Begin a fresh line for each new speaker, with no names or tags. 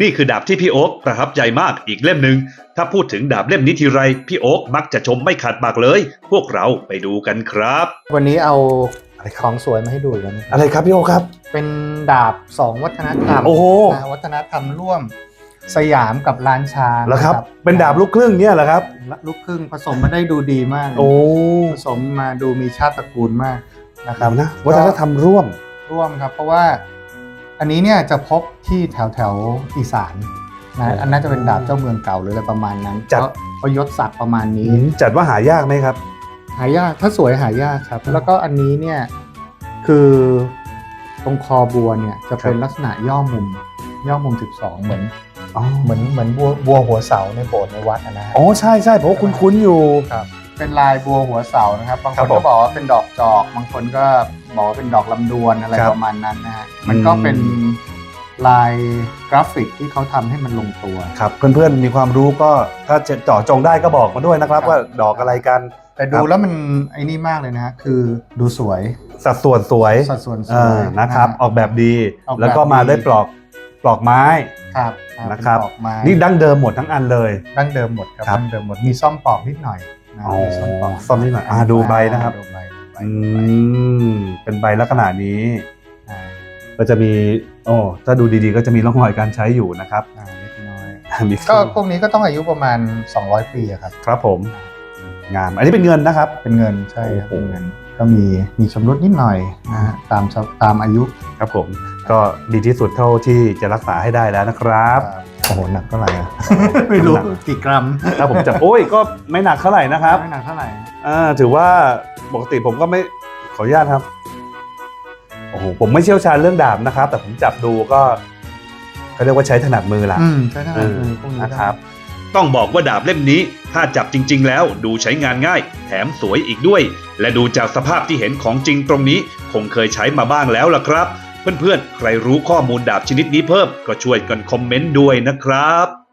นี่คือดาบที่พี่โอ๊คประทับใจมากอีกเล่มหนึ่งถ้าพูดถึงดาบเล่มนี้ทีไรพี่โอ๊คมักจะชมไม่ขาดปากเลย พวกเราไปดูกันครับ
วันนี้เอา
อะไรค
ข
รับ
องสวยมาให้ดูอีกแล้วนะค
อะ
รับ
ไรครับพี่โอครับ
เป็นดาบสองวัฒนธรรม
โอ้โห
นะวัฒนธรรมร่วมสยามกับล้านชา
แล้วครับ
นะ
เป็นดาบลูกครึ่งเนี่ยเหรอครับ
ลูกครึ่งผสมมาได้ดูดีมากเลย
โอ้
ผสมมาดูมีชาติตระกูลมากนะค
ค
รั
รั
บบ
นะวัฒนธรรมร่วม
ร่วมครับ เพราะว่า อันนี้เนี่ยจะพบที่แถวแถวๆอีสานนะอันน่าจะเป็นดาบเจ้าเมืองเก่าหรืออะไรประมาณนั้น
จัด
เพราะเพราะยศศักดิ์ประมาณนี้
อืมจัดว่าหายากไหมครับ
หายากถ้าสวยหายากครับ แล้วก็อันนี้เนี่ยคือตรงคอบัวเนี่ยจะเป็นลักษณะย่อมุมย่อมุม 12 เหมือน
อ๋อ
เหมือนเหมือนบัวบัวหัวเสาในโบสถ์ในวัดอะนะฮะ
อ๋อใช่ใช่ผมว่าคุ้นๆอยู่
ครับ เป็นลายบัวหัวเสานะครับ บาง
ครั
ค
บ
น
ผม
ก็บอกว่าเป็นดอกจอก บางคนก็บอกว่าเป็นดอกลำดวนอะไร
ครับ
ประมาณนั้นนะฮะมันก็เป็นลายกราฟิกที่เขาทำให้มันลงตัว
ครับเพื่อนๆมีความรู้ก็ถ้าจะเจาะจงได้ก็บอกมาด้วยนะครับ
ครับ
ว่าดอกอะไรกัน
แต่ดูแล้วมันไอ้นี่มากเลยนะฮะคือดูสวย
สัดส่วนสวย
สัดส่วนส
เอ
ว
อยนะครับ
ฮ
ออกแบบดี
ออกแบบ
แล้วก็มา
ดี
ด้วยปลอกปลอกไม้
ครับ
นะครับ
เป็นดอกไม้
นี่ดั้งเดิมหมดทั้งอันเลย
ดั้งเดิมหมดครับ
ครับ
ดั้งเดิมหมดมีซ่อมปอกนิดหน่อยนะ
อ๋อ
มีซ่อมปอก
ซ่อมนิดหน่อยอ่าดูใบนะครับ
ดูใบดูใบ
อื
ดูใบ
มเป็นใบลักษณะนี้
อ่า
ก็จะมีโอ้ถ้าดูดีๆ ก็จะมีร่องรอยการใช้อยู่นะครับ
อ่าเล็กน้อย
มี
ก็พวกนี้ก็ต้องอายุประมาณ 200 ปีอะครับ
ครับผม งาม อันนี้เป็นเงินนะครับ
เป็นเงินใช่ครับ
โอ้
เป็น
โห
เงินก็มีมีชำรุดนิดหน่อยนะฮะตามชาวตามอายุ
ครับผม ก็ดีที่สุดเท่าที่จะรักษาให้ได้แล้วนะครับ
โอ้โหหนักเท่าไหร่อะ ไม่รู้กี่กรัม
ถ้าผมจะโอ้ยก็ไม่หนักเท่าไหร่นะครับ
ไม่หนักเท่าไหร่
อ่าถือว่าปกติผมก็ไม่ขออนุญาตครับโอ้โหผมไม่เชี่ยวชาญเรื่องดาบนะครับ แต่ผมจับดูก็เขาเรียกว่าใช้ถนัดมือละ
อืมใช่ทั้ง
เอ
นั้น
อ
เลยพวกนี้
นะครับ
ต้องบอกว่าดาบเล่มนี้ ถ้าจับจริง ๆ แล้วดูใช้งานง่าย แถมสวยอีกด้วย และดูจากสภาพที่เห็นของจริงตรงนี้ คงเคยใช้มาบ้างแล้วล่ะครับ เพื่อนๆ ใครรู้ข้อมูลดาบชนิดนี้เพิ่ม ก็ช่วยกันคอมเมนต์ด้วยนะครับ